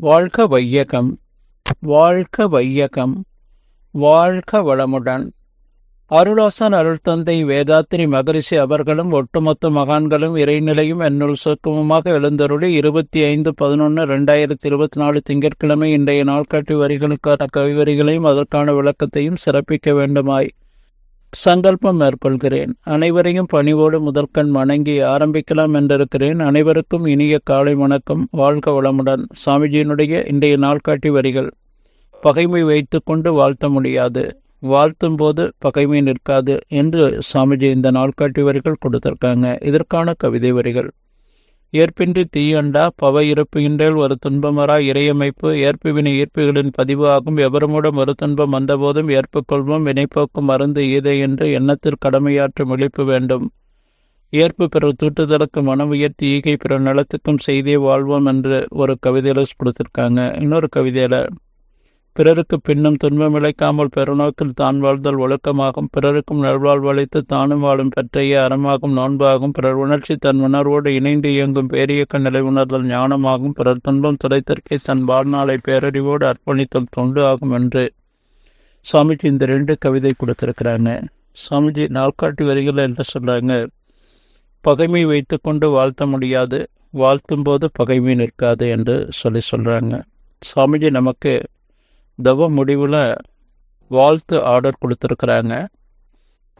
வாழ்க வையகம் வாழ்க வையகம் வாழ்க வளமுடன். அருளாசன் அருள் தந்தை வேதாத்திரி மகரிஷி அவர்களும் ஒட்டுமொத்த மகான்களும் இறைநிலையும் என்னுள் சுருக்கமுமாக எழுந்தருளி இருபத்தி ஐந்து பதினொன்று ரெண்டாயிரத்தி இருபத்தி நாலு திங்கட்கிழமை இன்றைய நாள்காட்டி வரிகளுக்கான கவிவரிகளையும் அதற்கான விளக்கத்தையும் சிறப்பிக்க வேண்டுமாய். சங்கல்பம் மேற்கொள்கிறேன். அனைவரையும் பணிவோடு முதற்கண் வணங்கி ஆரம்பிக்கலாம் என்றிருக்கிறேன். அனைவருக்கும் இனிய காலை வணக்கம். வாழ்க வளமுடன். சாமிஜியினுடைய இன்றைய நாள்காட்டி வரிகள். பகைமை வைத்துக்கொண்டு வாழ்த்த முடியாது. வாழ்த்தும் போது பகைமை நிற்காது என்று சாமிஜி இந்த நாள்காட்டி வரிகள் கொடுத்திருக்காங்க. இதற்கான கவிதை வரிகள். ஏற்பின்றி தீயண்டா பவ இருப்புகின்றேல் ஒரு துன்பமரா இறையமைப்பு ஏற்பு வினை ஈர்ப்புகளின் பதிவு ஆகும். ஒரு துன்பம் வந்தபோதும் ஏற்புக்கொள்வோம் வினைப்போக்கும் மருந்து ஈதை என்று எண்ணத்தில் கடமையாற்றும் விழிப்பு வேண்டும். ஏற்பு பிறர் தூட்டுதலுக்கு மனம் உயர்த்தி ஈகை பிற நலத்துக்கும் செய்தே வாழ்வோம் என்று ஒரு கவிதையில கொடுத்துருக்காங்க. இன்னொரு கவிதையில பிறருக்கு பின்னும் துன்பம் இழைக்காமல் பெருநோக்கில் தான் வாழ்தல் ஒழுக்கமாகும். பிறருக்கும் நல்வாழ்வு அளித்து தானும் வாழும் பெற்றைய அறமாகும். நோன்பாகும் பிறர் உணர்ச்சி தன் உணர்வோடு இணைந்து இயங்கும். பேரியக்க நிலை உணர்தல் ஞானமாகும். பிறர் துன்பம் துடைத்தற்கே தன் வாழ்நாளை பேரறிவோடு அர்ப்பணித்தல் தொண்டு ஆகும் என்று சாமிஜி இந்த ரெண்டு கவிதை கொடுத்துருக்குறாங்க. சாமிஜி நாள்காட்டி வரிகளை என்ன சொல்கிறாங்க பகைமை வைத்துக்கொண்டு வாழ்த்த முடியாது. வாழ்த்தும் போது பகைமை நிற்காது என்று சொல்லி சொல்கிறாங்க சாமிஜி நமக்கு தவ முடிவில் வாழ்த்து ஆர்டர் கொடுத்துருக்குறாங்க.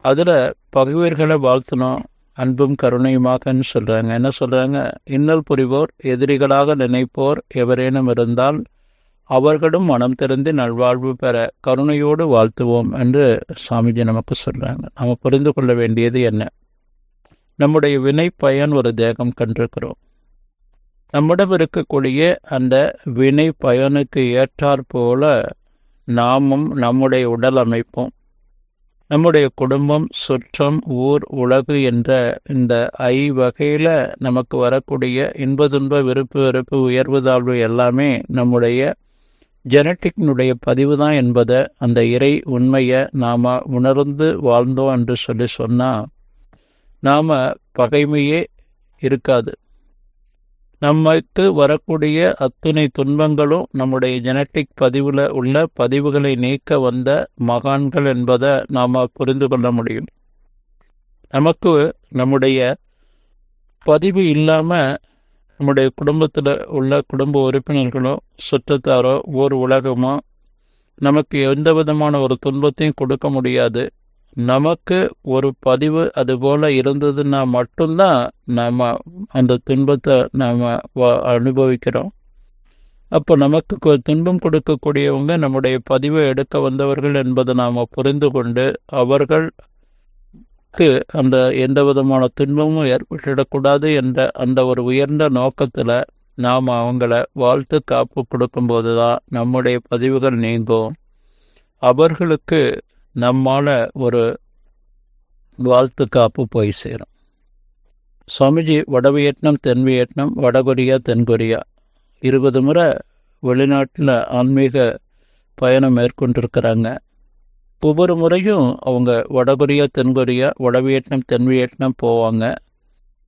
அதில் பகைவர்களை வாழ்த்தணும் அன்பும் கருணையுமாகன்னு சொல்கிறாங்க என்ன சொல்கிறாங்க இன்னல் புரிவோர் எதிரிகளாக நினைப்போர் எவரேனும் இருந்தால் அவர்களும் மனம் திறந்து நல்வாழ்வு பெற கருணையோடு வாழ்த்துவோம் என்று சாமிஜி நமக்கு சொல்கிறாங்க நம்ம புரிந்து கொள்ள வேண்டியது என்ன? நம்முடைய வினை பயன் ஒரு தேகம் கண்டிருக்கிறோம். நம்மிடம் இருக்கக்கூடிய அந்த வினை பயனுக்கு ஏற்றாற்போல நாமும் நம்முடைய உடல் அமைப்பும் நம்முடைய குடும்பம் சுற்றம் ஊர் உலகு என்ற இந்த ஐ வகையில் நமக்கு வரக்கூடிய இன்ப துன்ப விருப்பு வெறுப்பு உயர்வு தாழ்வு எல்லாமே நம்முடைய ஜெனட்டிக்னுடைய பதிவு தான் என்பதை அந்த இறை உண்மையை நாம் உணர்ந்து வாழ்ந்தோம் என்று சொல்லி சொன்னால் நாம் பகைமையே இருக்காது. நமக்கு வரக்கூடிய அத்தனை துன்பங்களும் நம்முடைய ஜெனட்டிக் பதிவில் உள்ள பதிவுகளை நீக்க வந்த மகான்கள் என்பதை நாம் புரிந்து கொள்ள முடியும். நமக்கு நம்முடைய பதிவு இல்லாமல் நம்முடைய குடும்பத்தில் உள்ள குடும்ப உறுப்பினர்களோ சுற்றத்தாரோ ஒரு உலகமோ நமக்கு எந்த விதமான ஒரு துன்பத்தையும் கொடுக்க முடியாது. நமக்கு ஒரு பதிவு அதுபோல் இருந்ததுன்னா மட்டும்தான் நாம் அந்த துன்பத்தை நாம் அனுபவிக்கிறோம். அப்போ நமக்கு துன்பம் கொடுக்கக்கூடியவங்க நம்முடைய பதிவை எடுக்க வந்தவர்கள் என்பதை நாம் புரிந்து கொண்டு அவர்களுக்கு அந்த எந்த விதமான துன்பமும் ஏற்பட்டுடக்கூடாது என்ற அந்த ஒரு உயர்ந்த நோக்கத்தில் நாம் அவங்கள வாழ்த்து காப்பு கொடுக்கும்போது தான் நம்முடைய பதிவுகள் நீங்கும் அவர்களுக்கு நம்மால் ஒரு வாழ்த்து காப்பு போய் சேரும். சுவாமிஜி வட வியட்நாம் தென் வியட்நாம் வடகொரியா தென்கொரியா இருபது முறை வெளிநாட்டில் ஆன்மீக பயணம் மேற்கொண்டிருக்கிறாங்க. ஒவ்வொரு முறையும் அவங்க வடகொரியா தென்கொரியா வட வியட்நாம் தென் வியட்நாம் போவாங்க.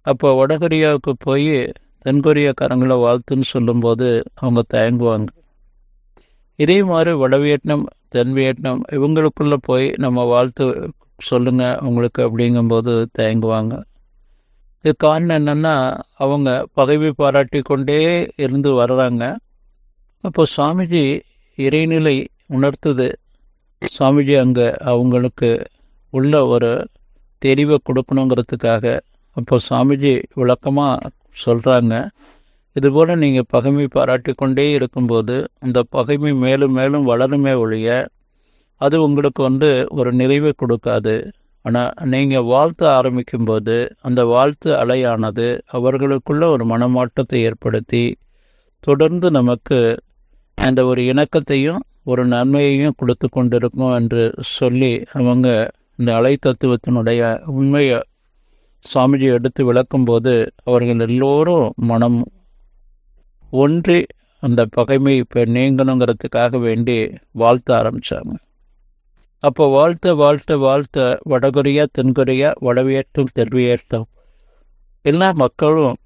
அப்போ வடகொரியாவுக்கு போய் தென்கொரியாக்காரங்களை வாழ்த்துன்னு சொல்லும்போது அவங்க தயங்குவாங்க. இதே மாதிரி வட வியட்நாம் தென் வியட்நாம் இவங்களுக்குள்ளே போய் நம்ம வாழ்த்து சொல்லுங்கள் அவங்களுக்கு அப்படிங்கும்போது தயங்குவாங்க. இது காரணம் என்னென்னா அவங்க பகைமை பாராட்டி கொண்டே இருந்து வர்றாங்க. அப்போ சுவாமிஜி இறைநிலை உணர்த்துது. சுவாமிஜி அங்கே அவங்களுக்கு உள்ள ஒரு தெளிவை கொடுக்கணுங்கிறதுக்காக. அப்போ சுவாமிஜி விளக்கமாக சொல்கிறாங்க இதுபோல் நீங்கள் பகைமை பாராட்டி கொண்டே இருக்கும்போது அந்த பகைமை மேலும் மேலும் வளருமே ஒழிய அது உங்களுக்கு வந்து ஒரு நிறைவை கொடுக்காது. ஆனால் நீங்கள் வாழ்த்த ஆரம்பிக்கும்போது அந்த வாழ்த்து அலையானது அவர்களுக்குள்ள ஒரு மனமாற்றத்தை ஏற்படுத்தி தொடர்ந்து நமக்கு அந்த ஒரு இணக்கத்தையும் ஒரு நன்மையையும் கொடுத்து கொண்டிருக்கும் என்று சொல்லி அவங்க இந்த அலை தத்துவத்தினுடைய உண்மையை சாமிஜி எடுத்து விளக்கும்போது அவர்கள் எல்லோரும் மனம் ஒன்றி அந்த பகைமை இப்போ நீங்கணுங்கிறதுக்காக வேண்டி வாழ்த்த ஆரம்பித்தாங்க அப்போ வாழ்த்த வாழ்த்த வாழ்த்த வடகொரியா தென்கொரியா வடவியேற்றம் தென்வியேற்றம் எல்லா மக்களும்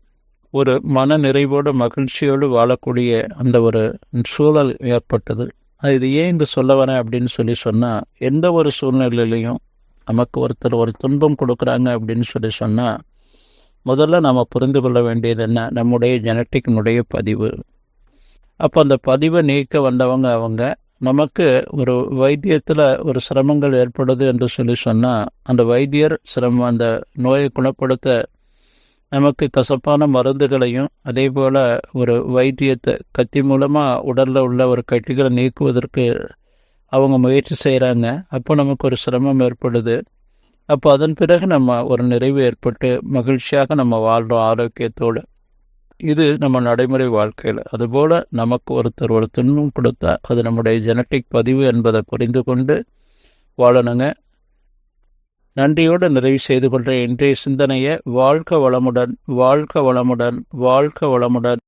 ஒரு மன நிறைவோடு மகிழ்ச்சியோடு வாழக்கூடிய அந்த ஒரு சூழல் ஏற்பட்டது. அது இது ஏன் இந்த சொல்ல வரேன் அப்படின்னு சொல்லி சொன்னால் எந்த ஒரு சூழ்நிலையிலையும் நமக்கு ஒருத்தர் ஒரு துன்பம் கொடுக்குறாங்க அப்படின்னு சொல்லி சொன்னால் முதல்ல நம்ம புரிந்து கொள்ள வேண்டியது என்ன? நம்முடைய ஜெனட்டிக்னுடைய பதிவு. அப்போ அந்த பதிவை நீக்க வந்தவங்க அவங்க. நமக்கு ஒரு வைத்தியத்தில் ஒரு சிரமங்கள் ஏற்படுது என்று சொல்லி சொன்னால் அந்த வைத்தியர் சிரமம் அந்த நோயை குணப்படுத்த நமக்கு கசப்பான மருந்துகளையும் அதே போல் ஒரு வைத்தியத்தை கத்தி மூலமாக உடலில் உள்ள ஒரு கட்டிகளை நீக்குவதற்கு அவங்க முயற்சி செய்கிறாங்க அப்போ நமக்கு ஒரு சிரமம் ஏற்படுது. அப்போ அதன் பிறகு நம்ம ஒரு நிறைவு ஏற்பட்டு மகிழ்ச்சியாக நம்ம வாழ்கிறோம் ஆரோக்கியத்தோடு இது நம்ம நடைமுறை வாழ்க்கையில். அதுபோல் நமக்கு ஒருத்தர் ஒரு துன்பம் கொடுத்தா அது நம்முடைய ஜெனட்டிக் பதிவு என்பதை புரிந்து கொண்டு வாழணுங்க. நன்றியோடு நிறைவு செய்து கொள்கிற இன்றைய சிந்தனையை வாழ்க்க வளமுடன் வாழ்க்க வளமுடன் வாழ்க்க வளமுடன்.